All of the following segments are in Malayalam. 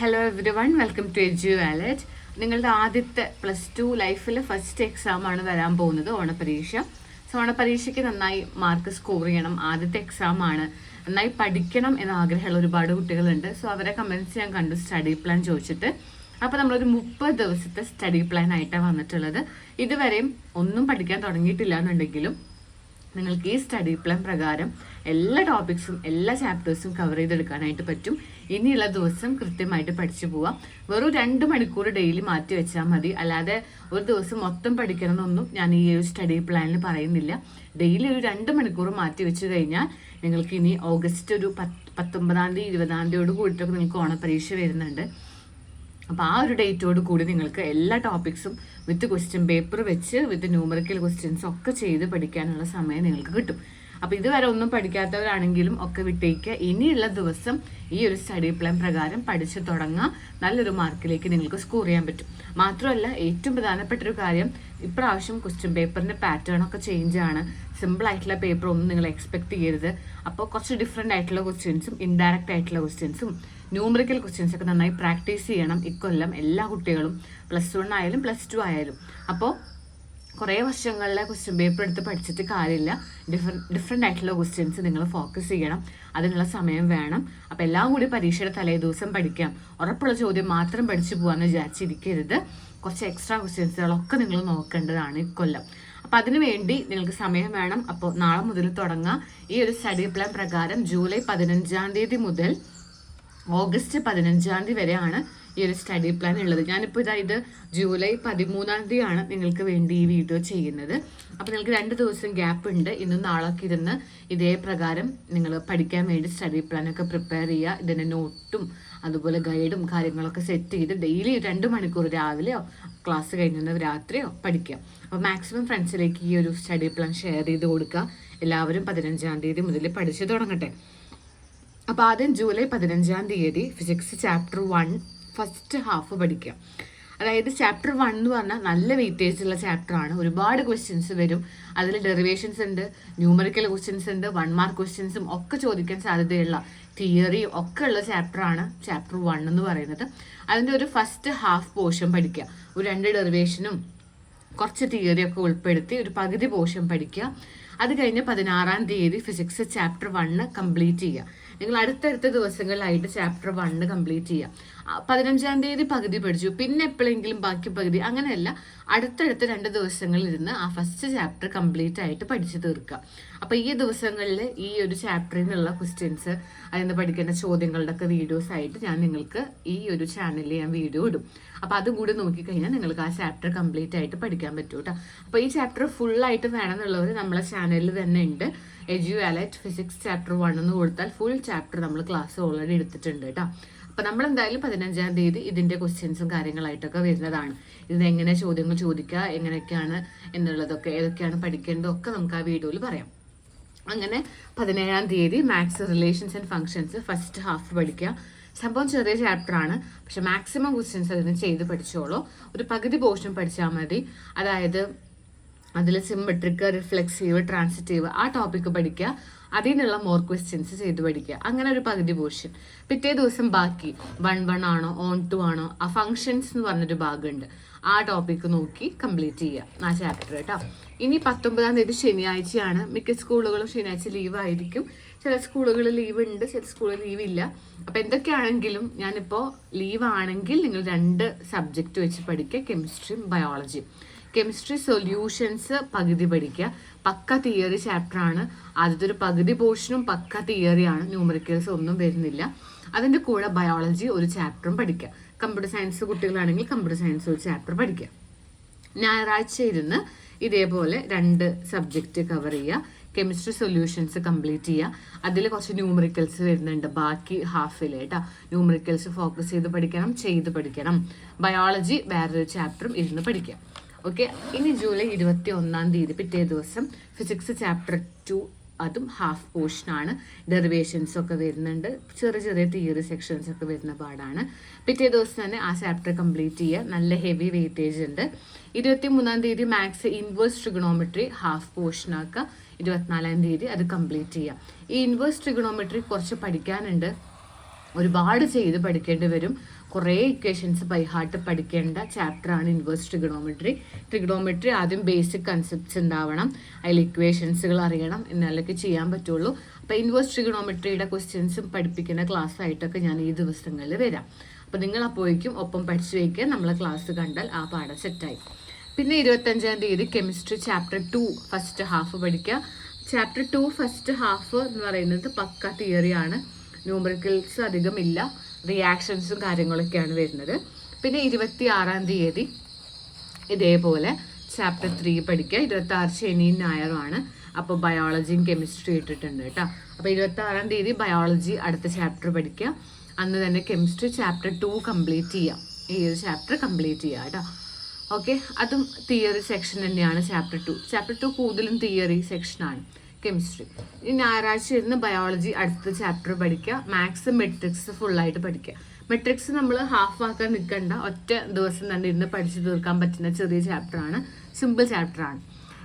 Hello everyone welcome to Edu Wallet നിങ്ങളുടെ ആദ്യത്തെ പ്ലസ് ടു ലൈഫിൽ ഫസ്റ്റ് എക്സാം ആണ് വരാൻ പോകുന്നത് ഓണപരീക്ഷ. സോ ഓണപരീക്ഷയ്ക്ക് നന്നായി മാർക്ക് സ്കോർ ചെയ്യണം. ആദ്യത്തെ എക്സാം ആണ്. നന്നായി പഠിക്കണം എന്ന ആഗ്രഹമുള്ള ഒരുപാട് കുട്ടികളുണ്ട്. സോ അവരെ കമൻസ് ഞാൻ കണ്ടു സ്റ്റഡി പ്ലാൻ ചോദിച്ചിട്ട്. അപ്പോൾ നമ്മളൊരു മുപ്പത് ദിവസത്തെ സ്റ്റഡി പ്ലാൻ ആയിട്ടാണ് വന്നിട്ടുള്ളത്. ഇതുവരെയും ഒന്നും പഠിക്കാൻ തുടങ്ങിയിട്ടില്ല എന്നുണ്ടെങ്കിലും നിങ്ങൾക്ക് ഈ സ്റ്റഡി പ്ലാൻ പ്രകാരം എല്ലാ ടോപ്പിക്സും എല്ലാ ചാപ്റ്റേഴ്സും കവർ ചെയ്തെടുക്കാനായിട്ട് പറ്റും. ഇനിയുള്ള ദിവസം കൃത്യമായിട്ട് പഠിച്ചു പോവാം. വെറും രണ്ട് മണിക്കൂർ ഡെയിലി മാറ്റി വെച്ചാൽ മതി. അല്ലാതെ ഒരു ദിവസം മൊത്തം പഠിക്കണമെന്നൊന്നും ഞാൻ ഈ ഒരു സ്റ്റഡി പ്ലാനിൽ പറയുന്നില്ല. ഡെയിലി ഒരു രണ്ട് മണിക്കൂർ മാറ്റി വെച്ച് കഴിഞ്ഞാൽ നിങ്ങൾക്ക് ഇനി ഓഗസ്റ്റ് ഒരു പത്ത് പത്തൊമ്പതാം തീയതി ഇരുപതാം തീയതിയോട് കൂടിയിട്ടൊക്കെ നിങ്ങൾക്ക് ഓണപരീക്ഷ വരുന്നുണ്ട്. അപ്പോൾ ആ ഒരു ഡേറ്റോട് കൂടി നിങ്ങൾക്ക് എല്ലാ ടോപ്പിക്സും വിത്ത് ക്വസ്റ്റ്യൻ പേപ്പർ വെച്ച് വിത്ത് ന്യൂമറിക്കൽ ക്വസ്റ്റ്യൻസ് ഒക്കെ ചെയ്ത് പഠിക്കാനുള്ള സമയം നിങ്ങൾക്ക് കിട്ടും. അപ്പോൾ ഇതുവരെ ഒന്നും പഠിക്കാത്തവരാണെങ്കിലും ഒക്കെ വിട്ടേക്ക്. ഇനിയുള്ള ദിവസം ഈ ഒരു സ്റ്റഡി പ്ലാൻ പ്രകാരം പഠിച്ചു തുടങ്ങാൻ നല്ലൊരു മാർക്കിലേക്ക് നിങ്ങൾക്ക് സ്കോർ ചെയ്യാൻ പറ്റും. മാത്രമല്ല ഏറ്റവും പ്രധാനപ്പെട്ട ഒരു കാര്യം ഇപ്രാവശ്യം ക്വസ്റ്റ്യൻ പേപ്പറിന്റെ പാറ്റേൺ ഒക്കെ ചേഞ്ച് ആണ്. സിമ്പിൾ ആയിട്ടുള്ള പേപ്പർ ഒന്നും നിങ്ങൾ എക്സ്പെക്ട് ചെയ്യരുത്. അപ്പോൾ കുറച്ച് ഡിഫറെന്റ് ആയിട്ടുള്ള ക്വസ്റ്റ്യൻസും ഇൻഡയറക്റ്റ് ആയിട്ടുള്ള ക്വസ്റ്റ്യൻസും ന്യൂമറിക്കൽ ക്വസ്റ്റ്യൻസ് ഒക്കെ നന്നായി പ്രാക്ടീസ് ചെയ്യണം. ഇക്കൊല്ലം എല്ലാ കുട്ടികളും പ്ലസ് വൺ ആയാലും പ്ലസ് ടു ആയാലും. അപ്പോൾ കുറേ വർഷങ്ങളിലെ ക്വസ്റ്റ്യൻ പേപ്പർ എടുത്ത് പഠിച്ചിട്ട് കാര്യമില്ല. ഡിഫറെന്റ് ഡിഫറെന്റ് ആയിട്ടുള്ള ക്വസ്റ്റ്യൻസ് നിങ്ങൾ ഫോക്കസ് ചെയ്യണം. അതിനുള്ള സമയം വേണം. അപ്പോൾ എല്ലാം കൂടി പരീക്ഷയുടെ തലേ ദിവസം പഠിക്കാം. ഉറപ്പുള്ള ചോദ്യം മാത്രം പഠിച്ചു പോകാമെന്ന് വിചാരിച്ചിരിക്കരുത്. കുറച്ച് എക്സ്ട്രാ ക്വസ്റ്റ്യൻസുകളൊക്കെ നിങ്ങൾ നോക്കേണ്ടതാണ് ഇക്കൊല്ലം. അപ്പം അതിനു വേണ്ടി നിങ്ങൾക്ക് സമയം വേണം. അപ്പോൾ നാളെ മുതൽ തുടങ്ങാം. ഈ ഒരു സ്റ്റഡി പ്ലാൻ പ്രകാരം ജൂലൈ പതിനഞ്ചാം തീയതി മുതൽ ഓഗസ്റ്റ് പതിനഞ്ചാം തീയതി വരെയാണ് ഈ ഒരു സ്റ്റഡി പ്ലാൻ ഉള്ളത്. ഞാനിപ്പോൾ ഇതാ ജൂലൈ പതിമൂന്നാം തീയതിയാണ് നിങ്ങൾക്ക് വേണ്ടി ഈ വീഡിയോ ചെയ്യുന്നത്. അപ്പോൾ നിങ്ങൾക്ക് രണ്ട് ദിവസം ഗ്യാപ്പ് ഉണ്ട്. ഇന്നും നാളൊക്കെ ഇരുന്ന് ഇതേ പ്രകാരം നിങ്ങൾ പഠിക്കാൻ വേണ്ടി സ്റ്റഡി പ്ലാനൊക്കെ പ്രിപ്പയർ ചെയ്യുക. ഇതിന്റെ നോട്ടും അതുപോലെ ഗൈഡും കാര്യങ്ങളൊക്കെ സെറ്റ് ചെയ്ത് ഡെയിലി രണ്ട് മണിക്കൂർ രാവിലെയോ ക്ലാസ് കഴിഞ്ഞ രാത്രിയോ പഠിക്കുക. അപ്പോൾ മാക്സിമം ഫ്രണ്ട്സിലേക്ക് ഈ ഒരു സ്റ്റഡി പ്ലാൻ ഷെയർ ചെയ്ത് കൊടുക്കുക. എല്ലാവരും പതിനഞ്ചാം തീയതി മുതൽ പഠിച്ചു തുടങ്ങട്ടെ. അപ്പോൾ ആദ്യം ജൂലൈ പതിനഞ്ചാം തീയതി physics chapter one first half പഠിക്കുക അതായത് ചാപ്റ്റർ വൺ എന്ന് പറഞ്ഞാൽ നല്ല വെയിറ്റേജ് ഉള്ള ചാപ്റ്ററാണ് ഒരുപാട് ക്വസ്റ്റ്യൻസ് വരും. അതിൽ ഡെറിവേഷൻസ് ഉണ്ട് ന്യൂമറിക്കൽ ക്വസ്റ്റ്യൻസ് ഉണ്ട് വൺ മാർക്ക് ക്വസ്റ്റ്യൻസും ഒക്കെ ചോദിക്കാൻ സാധ്യതയുള്ള തിയറിയും ഒക്കെ ഉള്ള ചാപ്റ്ററാണ് ചാപ്റ്റർ വൺ എന്ന് പറയുന്നത്. അതിന്റെ ഒരു ഫസ്റ്റ് ഹാഫ് പോർഷൻ പഠിക്കുക. ഒരു രണ്ട് ഡെറിവേഷനും കുറച്ച് തിയറി ഒക്കെ ഉൾപ്പെടുത്തി ഒരു പകുതി പോർഷൻ പഠിക്കുക. അത് കഴിഞ്ഞ് പതിനാറാം തീയതി ഫിസിക്സ് ചാപ്റ്റർ വണ്ണ് കംപ്ലീറ്റ് ചെയ്യുക. നിങ്ങൾ അടുത്തടുത്ത ദിവസങ്ങളിലായിട്ട് ചാപ്റ്റർ വണ്ണ് കംപ്ലീറ്റ് ചെയ്യുക ആ, പതിനഞ്ചാം തീയതി പകുതി പഠിച്ചു. പിന്നെ എപ്പോഴെങ്കിലും ബാക്കി പകുതി അങ്ങനെയല്ല. അടുത്തടുത്ത രണ്ട് ദിവസങ്ങളിൽ ഇരുന്ന് ആ ഫസ്റ്റ് ചാപ്റ്റർ കംപ്ലീറ്റ് ആയിട്ട് പഠിച്ചു തീർക്കുക. അപ്പോൾ ഈ ദിവസങ്ങളിൽ ഈ ഒരു ചാപ്റ്ററിൽ നിന്നുള്ള ക്വസ്റ്റ്യൻസ് അതിൽ നിന്ന് പഠിക്കേണ്ട ചോദ്യങ്ങളുടെ ഒക്കെ വീഡിയോസ് ആയിട്ട് ഞാൻ നിങ്ങൾക്ക് ഈ ഒരു ചാനലിൽ ഞാൻ വീഡിയോ ഇടും. അപ്പോൾ അതും കൂടി നോക്കിക്കഴിഞ്ഞാൽ നിങ്ങൾക്ക് ആ ചാപ്റ്റർ കംപ്ലീറ്റ് ആയിട്ട് പഠിക്കാൻ പറ്റും കേട്ടോ അപ്പോൾ ഈ ചാപ്റ്റർ ഫുൾ ആയിട്ട് വേണമെന്നുള്ളവർ നമ്മളെ ചാനലിൽ തന്നെ ഉണ്ട്. Edu Alert physics chapter one എന്ന് കൊടുത്താൽ ഫുൾ ചാപ്റ്റർ നമ്മൾ ക്ലാസ് ഓൾറെഡി എടുത്തിട്ടുണ്ട് കേട്ടോ അപ്പോൾ നമ്മൾ എന്തായാലും പതിനഞ്ചാം തീയതി ഇതിന്റെ ക്വസ്റ്റ്യൻസും കാര്യങ്ങളായിട്ടൊക്കെ വരുന്നതാണ്. ഇത് എങ്ങനെ ചോദ്യങ്ങൾ ചോദിക്കുക എങ്ങനെയൊക്കെയാണ് എന്നുള്ളതൊക്കെ ഏതൊക്കെയാണ് പഠിക്കേണ്ടതൊക്കെ നമുക്ക് ആ വീഡിയോയിൽ പറയാം. അങ്ങനെ പതിനേഴാം തീയതി maths relations and functions first half പഠിക്കുക. സംഭവം ചെറിയ ചാപ്റ്റർ ആണ്. പക്ഷെ മാക്സിമം ക്വസ്റ്റ്യൻസ് അതിന് ചെയ്ത് പഠിച്ചോളൂ. ഒരു പകുതി പോർഷൻ പഠിച്ചാൽ മതി. അതായത് അതിൽ സിമെട്രിക് റിഫ്ലെക്സീവ് ട്രാൻസിറ്റീവ് ആ ടോപ്പിക്ക് പഠിക്കുക. അതിനുള്ള മോർ ക്വസ്റ്റ്യൻസ് ചെയ്ത് പഠിക്കുക. അങ്ങനെ ഒരു പകുതി പോർഷൻ പിറ്റേ ദിവസം ബാക്കി. വൺ വൺ ആണോ ഓൺ ടു ആണോ ആ ഫങ്ഷൻസ് എന്ന് പറഞ്ഞൊരു ഭാഗമുണ്ട്. ആ ടോപ്പിക്ക് നോക്കി കംപ്ലീറ്റ് ചെയ്യുക. ആ ചാപ്റ്റർ കേട്ടോ. ഇനി പത്തൊമ്പതാം തീയതി ശനിയാഴ്ചയാണ്. മിക്ക സ്കൂളുകളും ശനിയാഴ്ച ലീവ് ആയിരിക്കും. ചില സ്കൂളുകളിൽ ലീവ് ഉണ്ട് ചില സ്കൂളിൽ ലീവ് ഇല്ല. അപ്പോൾ എന്തൊക്കെയാണെങ്കിലും ഞാനിപ്പോൾ ലീവ് ആണെങ്കിൽ നിങ്ങൾ രണ്ട് സബ്ജക്റ്റ് വെച്ച് പഠിക്കുക. കെമിസ്ട്രിയും ബയോളജിയും കെമിസ്ട്രി സൊല്യൂഷൻസ് പകുതി പഠിക്കുക. പക്ക തിയറി ചാപ്റ്റർ ആണ്. ആദ്യത്തെ ഒരു പകുതി പോർഷനും പക്ക തിയറിയാണ് ന്യൂമറിക്കൽസ് ഒന്നും വരുന്നില്ല. അതിന്റെ കൂടെ ബയോളജി ഒരു ചാപ്റ്ററും പഠിക്കുക. കമ്പ്യൂട്ടർ സയൻസ് കുട്ടികളാണെങ്കിൽ കമ്പ്യൂട്ടർ സയൻസ് ഒരു ചാപ്റ്റർ പഠിക്കുക. ഞായറാഴ്ച ഇരുന്ന് ഇതേപോലെ രണ്ട് സബ്ജക്റ്റ് കവർ ചെയ്യുക. കെമിസ്ട്രി സൊല്യൂഷൻസ് കംപ്ലീറ്റ് ചെയ്യുക. അതിൽ കുറച്ച് ന്യൂമറിക്കൽസ് വരുന്നുണ്ട്. ബാക്കി ഹാഫിൽ കേട്ടോ. ന്യൂമറിക്കൽസ് ഫോക്കസ് ചെയ്ത് പഠിക്കണം ചെയ്ത് പഠിക്കണം. ബയോളജി വേറൊരു ചാപ്റ്ററും ഇരുന്ന് പഠിക്കുക. ഓക്കെ ഇനി ജൂലൈ ഇരുപത്തി ഒന്നാം തീയതി പിറ്റേ ദിവസം ഫിസിക്സ് ചാപ്റ്റർ ടു അതും ഹാഫ് പോർഷനാണ് ഡെറിവേഷൻസ് ഒക്കെ വരുന്നുണ്ട്. ചെറിയ ചെറിയ തിയറി സെക്ഷൻസ് ഒക്കെ വരുന്ന പാടാണ്. പിറ്റേ ദിവസം തന്നെ ആ ചാപ്റ്റർ കംപ്ലീറ്റ് ചെയ്യുക. നല്ല ഹെവി വെയിറ്റേജ് ഉണ്ട്. ഇരുപത്തി മൂന്നാം തീയതി maths inverse trigonometry half portion ആക്കുക. ഇരുപത്തിനാലാം തീയതി അത് കംപ്ലീറ്റ് ചെയ്യുക. ഈ ഇൻവേഴ്സ് ട്രിഗണോമെട്രി കുറച്ച് പഠിക്കാനുണ്ട്. ഒരുപാട് ചെയ്ത് പഠിക്കേണ്ടി വരും. കുറേ ഇക്വേഷൻസ് ബൈ ഹാർട്ട് പഠിക്കേണ്ട ചാപ്റ്ററാണ് ഇൻവേഴ്സ് ട്രിഗണോമെട്രി ട്രിഗണോമെട്രി ആദ്യം ബേസിക് കൺസെപ്റ്റ്സ് ഉണ്ടാവണം. അതിൽ ഇക്വേഷൻസുകൾ അറിയണം. എന്നാലൊക്കെ ചെയ്യാൻ പറ്റുള്ളൂ. അപ്പോൾ ഇൻവേഴ്സ് ട്രിഗണോമെട്രിയുടെ ക്വസ്റ്റ്യൻസും പഠിപ്പിക്കുന്ന ക്ലാസ് ആയിട്ടൊക്കെ ഞാൻ ഈ ദിവസങ്ങളിൽ വരാം. അപ്പോൾ നിങ്ങൾ അപ്പോഴേക്കും ഒപ്പം പഠിച്ചു വയ്ക്കുക. നമ്മളെ ക്ലാസ് കണ്ടാൽ ആ പാഠം സെറ്റായി പിന്നെ ഇരുപത്തഞ്ചാം തീയതി chemistry chapter two first half പഠിക്കുക. ചാപ്റ്റർ ടു ഫസ്റ്റ് ഹാഫ് എന്ന് പറയുന്നത് പക്ക തിയറിയാണ് ന്യൂമറിക്കൽസ് അധികം ഇല്ല. റിയാക്ഷൻസും കാര്യങ്ങളൊക്കെയാണ് വരുന്നത്. പിന്നെ ഇരുപത്തി ആറാം തീയതി ഇതേപോലെ ചാപ്റ്റർ ത്രീ പഠിക്കുക. ഇരുപത്തി ആറ് ശനിയും ഞായറുമാണ് അപ്പോൾ ബയോളജിയും കെമിസ്ട്രി ഇട്ടിട്ടുണ്ട് കേട്ടോ. അപ്പോൾ ഇരുപത്തി ആറാം തീയതി ബയോളജി അടുത്ത ചാപ്റ്റർ പഠിക്കുക. അന്ന് തന്നെ കെമിസ്ട്രി ചാപ്റ്റർ ടു കംപ്ലീറ്റ് ചെയ്യാം ഈ ഒരു ചാപ്റ്റർ കംപ്ലീറ്റ് ചെയ്യുക കേട്ടോ. ഓക്കെ അതും തിയറി സെക്ഷൻ തന്നെയാണ് ചാപ്റ്റർ ടു ചാപ്റ്റർ ടു കൂടുതലും തിയറി സെക്ഷനാണ് കെമിസ്ട്രി ഇനി ഞായറാഴ്ച ഇരുന്ന് ബയോളജി അടുത്ത ചാപ്റ്റർ പഠിക്കുക. മാത്സ് മെട്രിക്സ് ഫുള്ളായിട്ട് പഠിക്കുക. മെട്രിക്സ് നമ്മൾ ഹാഫ് ആക്കാൻ നിൽക്കണ്ട. ഒറ്റ ദിവസം തന്നെ ഇരുന്ന് പഠിച്ചു തീർക്കാൻ പറ്റുന്ന ചെറിയ ചാപ്റ്ററാണ് സിമ്പിൾ ചാപ്റ്ററാണ്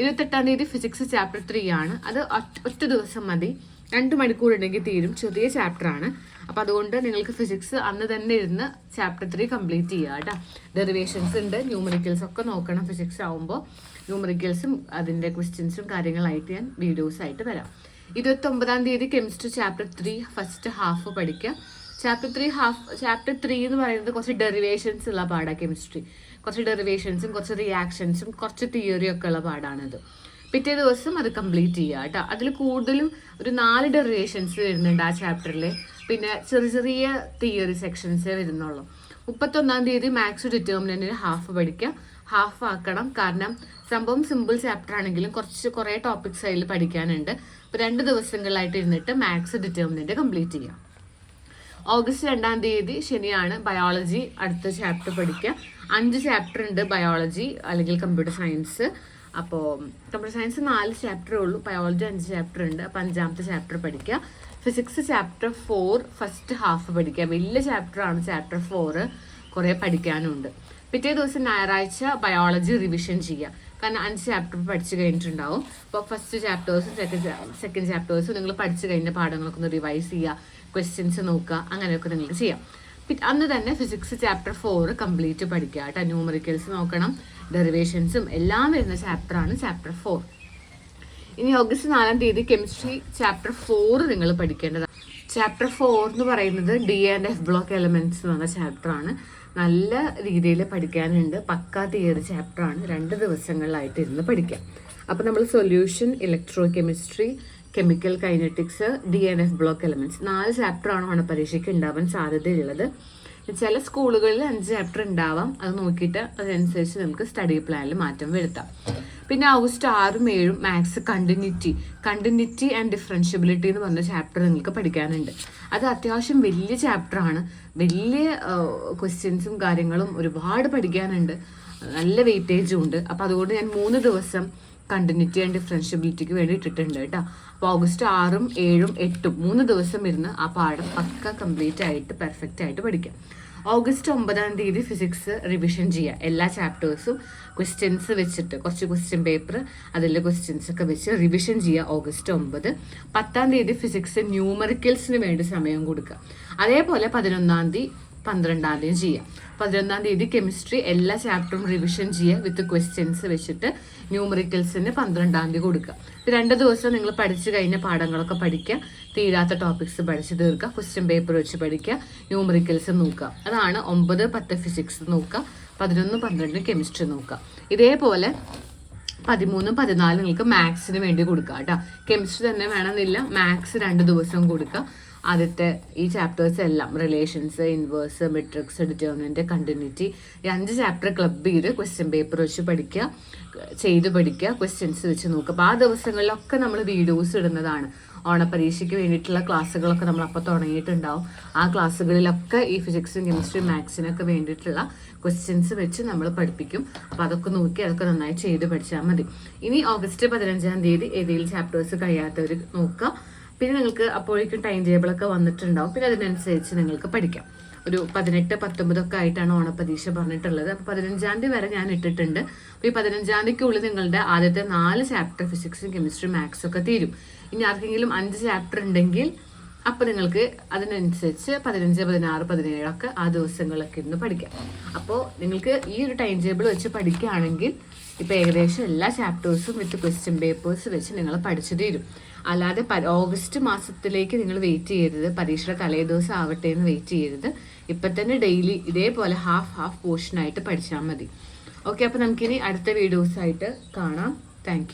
ഇരുപത്തെട്ടാം തീയതി ഫിസിക്സ് ചാപ്റ്റർ ത്രീ ആണ്. അത് ഒറ്റ- ഒറ്റ ദിവസം മതി. രണ്ട് മണിക്കൂർ ഉണ്ടെങ്കിൽ തീരും. ചെറിയ ചാപ്റ്റർ ആണ്. അപ്പോൾ അതുകൊണ്ട് നിങ്ങൾക്ക് ഫിസിക്സ് അന്ന് തന്നെ ഇരുന്ന് ചാപ്റ്റർ ത്രീ കംപ്ലീറ്റ് ചെയ്യുക കേട്ടോ. ഡെറിവേഷൻസ് ഉണ്ട് ന്യൂമറിക്കൽസ് ഒക്കെ നോക്കണം ഫിസിക്സ് ആവുമ്പോൾ ന്യൂമറിക്കൽസും അതിന്റെ ക്വസ്റ്റ്യൻസും കാര്യങ്ങളായിട്ട് ഞാൻ വീഡിയോസ് ആയിട്ട് വരാം. ഇരുപത്തൊമ്പതാം തീയതി chemistry chapter three first half പഠിക്കുക chapter three half chapter three എന്ന് പറയുന്നത് കുറച്ച് ഡെറിവേഷൻസ് ഉള്ള പാടാണ് കെമിസ്ട്രി കുറച്ച് ഡെറിവേഷൻസും കുറച്ച് റിയാക്ഷൻസും കുറച്ച് തിയറിയൊക്കെ ഉള്ള പാടാണത്. പിറ്റേ ദിവസം അത് കംപ്ലീറ്റ് ചെയ്യുക കേട്ടോ അതിൽ കൂടുതലും ഒരു നാല് ഡെറിവേഷൻസ് വരുന്നുണ്ട് ആ ചാപ്റ്ററിൽ പിന്നെ ചെറിയ ചെറിയ തിയറി സെക്ഷൻസേ വരുന്നുള്ളൂ. മുപ്പത്തൊന്നാം തീയതി മാത്സ് ഡിറ്റർമിനന്റിന് ഹാഫ് പഠിക്കുക ഹാഫ് ആക്കണം. കാരണം സംഭവം സിമ്പിൾ ചാപ്റ്റർ ആണെങ്കിലും കുറച്ച് കുറേ ടോപ്പിക്സ് അതിൽ പഠിക്കാനുണ്ട്. അപ്പോൾ രണ്ട് ദിവസങ്ങളിലായിട്ട് ഇരുന്നിട്ട് മാത്സ് ഡിറ്റർമിനന്റ് കംപ്ലീറ്റ് ചെയ്യാം. ഓഗസ്റ്റ് രണ്ടാം തീയതി ശനിയാണ് ബയോളജി അടുത്ത ചാപ്റ്റർ പഠിക്കുക. അഞ്ച് ചാപ്റ്റർ ഉണ്ട് ബയോളജി അല്ലെങ്കിൽ കമ്പ്യൂട്ടർ സയൻസ് അപ്പോൾ കമ്പ്യൂട്ടർ സയൻസ് നാല് ചാപ്റ്ററേ ഉള്ളൂ. ബയോളജി അഞ്ച് ചാപ്റ്റർ ഉണ്ട്. അപ്പോൾ അഞ്ചാമത്തെ ചാപ്റ്റർ പഠിക്കുക physics chapter four first half പഠിക്കുക വലിയ ചാപ്റ്ററാണ് ചാപ്റ്റർ ഫോറ് കുറേ പഠിക്കാനുണ്ട്. പിറ്റേ ദിവസം ഞായറാഴ്ച ബയോളജി റിവിഷൻ ചെയ്യുക കാരണം അഞ്ച് ചാപ്റ്റർ പഠിച്ചു കഴിഞ്ഞിട്ടുണ്ടാവും. അപ്പോൾ ഫസ്റ്റ് ചാപ്റ്റേഴ്സും സെക്കൻഡ് സെക്കൻഡ് ചാപ്റ്റേഴ്സും നിങ്ങൾ പഠിച്ചു കഴിഞ്ഞ പാഠങ്ങളൊക്കെ ഒന്ന് റിവൈസ് ചെയ്യുക ക്വസ്റ്റ്യൻസ് നോക്കുക അങ്ങനെയൊക്കെ നിങ്ങൾക്ക് ചെയ്യാം. അന്ന് തന്നെ ഫിസിക്സ് ചാപ്റ്റർ ഫോർ കംപ്ലീറ്റ് പഠിക്കുക കേട്ടോ ന്യൂമറിക്കൽസ് നോക്കണം. ഡെറിവേഷൻസും എല്ലാം വരുന്ന ചാപ്റ്ററാണ് ചാപ്റ്റർ ഫോർ ഇനി ഓഗസ്റ്റ് നാലാം തീയതി കെമിസ്ട്രി ചാപ്റ്റർ ഫോർ നിങ്ങൾ പഠിക്കേണ്ടതാണ്. ചാപ്റ്റർ ഫോർ എന്ന് പറയുന്നത് D and F block elements എന്ന് പറഞ്ഞ ചാപ്റ്ററാണ് നല്ല രീതിയിൽ പഠിക്കാനുണ്ട്. പക്കാ തീയതി ചാപ്റ്ററാണ് രണ്ട് ദിവസങ്ങളിലായിട്ട് ഇരുന്ന് പഠിക്കാം. അപ്പോൾ നമ്മൾ solution electrochemistry chemical kinetics D and F block elements നാല് ചാപ്റ്ററാണ് പരീക്ഷയ്ക്ക് ഉണ്ടാവാൻ സാധ്യതയുള്ളത്. ചില സ്കൂളുകളിൽ അഞ്ച് ചാപ്റ്റർ ഉണ്ടാവാം. അത് നോക്കിയിട്ട് അതിനനുസരിച്ച് നമുക്ക് സ്റ്റഡി പ്ലാനിൽ മാറ്റം വരുത്താം. പിന്നെ ഓഗസ്റ്റ് ആറും ഏഴും maths continuity continuity and differentiability എന്ന് പറഞ്ഞ ചാപ്റ്റർ നിങ്ങൾക്ക് പഠിക്കാനുണ്ട്. അത് അത്യാവശ്യം വലിയ ചാപ്റ്ററാണ് വലിയ ക്വസ്റ്റ്യൻസും കാര്യങ്ങളും ഒരുപാട് പഠിക്കാനുണ്ട്. നല്ല വെയിറ്റേജും ഉണ്ട്. അപ്പോൾ അതുകൊണ്ട് ഞാൻ മൂന്ന് ദിവസം കണ്ടിന്യൂറ്റി ആൻഡ് ഡിഫറൻഷ്യബിലിറ്റിക്ക് വേണ്ടി ഇട്ടിട്ടുണ്ട് കേട്ടോ. അപ്പോൾ ഓഗസ്റ്റ് ആറും ഏഴും എട്ടും മൂന്ന് ദിവസം ഇരുന്ന് ആ പാഠം പക്ക കംപ്ലീറ്റ് ആയിട്ട് പെർഫെക്റ്റ് ആയിട്ട് പഠിക്കാം. ഓഗസ്റ്റ് ഒമ്പതാം തീയതി ഫിസിക്സ് റിവിഷൻ ചെയ്യുക എല്ലാ ചാപ്റ്റേഴ്സും ക്വസ്റ്റ്യൻസ് വെച്ചിട്ട് കുറച്ച് ക്വസ്റ്റ്യൻ പേപ്പർ അതിലെ ക്വസ്റ്റ്യൻസ് ഒക്കെ വെച്ച് റിവിഷൻ ചെയ്യുക ഓഗസ്റ്റ് ഒമ്പത്. പത്താം തീയതി ഫിസിക്സ് ന്യൂമറിക്കൽസിന് വേണ്ടി സമയം കൊടുക്കുക. അതേപോലെ പതിനൊന്നാം തീയതി പന്ത്രണ്ടാം തീയതി ചെയ്യാം. പതിനൊന്നാം തീയതി കെമിസ്ട്രി എല്ലാ ചാപ്റ്ററും റിവിഷൻ ചെയ്യുക വിത്ത് ക്വസ്റ്റ്യൻസ് വെച്ചിട്ട് ന്യൂമറിക്കൽസിന് പന്ത്രണ്ടാം തീയതി കൊടുക്കുക രണ്ട് ദിവസം നിങ്ങൾ പഠിച്ചു കഴിഞ്ഞ പാഠങ്ങളൊക്കെ പഠിക്കുക തീരാത്ത ടോപ്പിക്സ് പഠിച്ചു തീർക്കുക ക്വസ്റ്റ്യൻ പേപ്പർ വെച്ച് പഠിക്കുക ന്യൂമറിക്കൽസ് നോക്കുക അതാണ് ഒമ്പത് പത്ത് ഫിസിക്സ് നോക്കുക പതിനൊന്ന് പന്ത്രണ്ട് കെമിസ്ട്രി നോക്കുക ഇതേപോലെ പതിമൂന്നും പതിനാലും നിങ്ങൾക്ക് മാത്സിന് വേണ്ടി കൊടുക്കുക കേട്ടോ. കെമിസ്ട്രി തന്നെ വേണമെന്നില്ല. മാത്സ് രണ്ട് ദിവസം കൊടുക്കുക ആദ്യത്തെ ഈ ചാപ്റ്റേഴ്സ് എല്ലാം relations inverse matrix determinant continuity ഈ അഞ്ച് ചാപ്റ്റർ ക്ലബ് ചെയ്ത് ക്വസ്റ്റ്യൻ പേപ്പർ വെച്ച് പഠിക്കുക ചെയ്ത് പഠിക്കുക ക്വസ്റ്റ്യൻസ് വെച്ച് നോക്കുക. അപ്പോൾ ആ ദിവസങ്ങളിലൊക്കെ നമ്മൾ വീഡിയോസ് ഇടുന്നതാണ്. ഓണപരീക്ഷയ്ക്ക് വേണ്ടിയിട്ടുള്ള ക്ലാസ്സുകളൊക്കെ നമ്മൾ അപ്പോൾ തുടങ്ങിയിട്ടുണ്ടാവും. ആ ക്ലാസ്സുകളിലൊക്കെ ഈ ഫിസിക്സും കെമിസ്ട്രിയും മാത്സിനൊക്കെ വേണ്ടിയിട്ടുള്ള ക്വസ്റ്റ്യൻസ് വെച്ച് നമ്മൾ പഠിപ്പിക്കും. അപ്പോൾ അതൊക്കെ നോക്കി അതൊക്കെ നന്നായി ചെയ്ത് പഠിച്ചാൽ മതി. ഇനി ഓഗസ്റ്റ് പതിനഞ്ചാം തീയതി ഏതെങ്കിലും ചാപ്റ്റേഴ്സ് കഴിയാത്തവർ നോക്കുക. പിന്നെ നിങ്ങൾക്ക് അപ്പോഴേക്കും ടൈം ടേബിളൊക്കെ വന്നിട്ടുണ്ടാവും. പിന്നെ അതിനനുസരിച്ച് നിങ്ങൾക്ക് പഠിക്കാം. ഒരു പതിനെട്ട് പത്തൊമ്പതൊക്കെ ആയിട്ടാണ് ഓണപ്പരീക്ഷ പറഞ്ഞിട്ടുള്ളത്. അപ്പോൾ പതിനഞ്ചാം തീയതി വരെ ഞാൻ ഇട്ടിട്ടുണ്ട്. അപ്പോൾ ഈ പതിനഞ്ചാം തീയതിക്കുള്ളിൽ നിങ്ങളുടെ ആദ്യത്തെ നാല് ചാപ്റ്റർ ഫിസിക്സും കെമിസ്ട്രി മാത്സും ഒക്കെ തീരും. ഇനി ആർക്കെങ്കിലും അഞ്ച് ചാപ്റ്റർ ഉണ്ടെങ്കിൽ അപ്പോൾ നിങ്ങൾക്ക് അതിനനുസരിച്ച് പതിനഞ്ച് പതിനാറ് പതിനേഴൊക്കെ ആ ദിവസങ്ങളൊക്കെ ഇരുന്ന് പഠിക്കാം. അപ്പോൾ നിങ്ങൾക്ക് ഈ ഒരു ടൈം ടേബിൾ വെച്ച് പഠിക്കുകയാണെങ്കിൽ ഇപ്പോൾ ഏകദേശം എല്ലാ ചാപ്റ്റേഴ്സും വിത്ത് ക്വസ്റ്റ്യൻ പേപ്പേഴ്സ് വെച്ച് നിങ്ങൾ പഠിച്ചു തീരും. അല്ലാതെ ഓഗസ്റ്റ് മാസത്തിലേക്ക് നിങ്ങൾ വെയിറ്റ് ചെയ്യരുത്. പരീക്ഷയുടെ തലേ ദിവസം ആവട്ടെ എന്ന് വെയിറ്റ് ചെയ്യരുത്. ഇപ്പം തന്നെ ഡെയിലി ഇതേപോലെ ഹാഫ് ഹാഫ് പോർഷനായിട്ട് പഠിച്ചാൽ മതി. ഓക്കെ അപ്പോൾ നമുക്കിനി അടുത്ത വീഡിയോസായിട്ട് കാണാം. താങ്ക്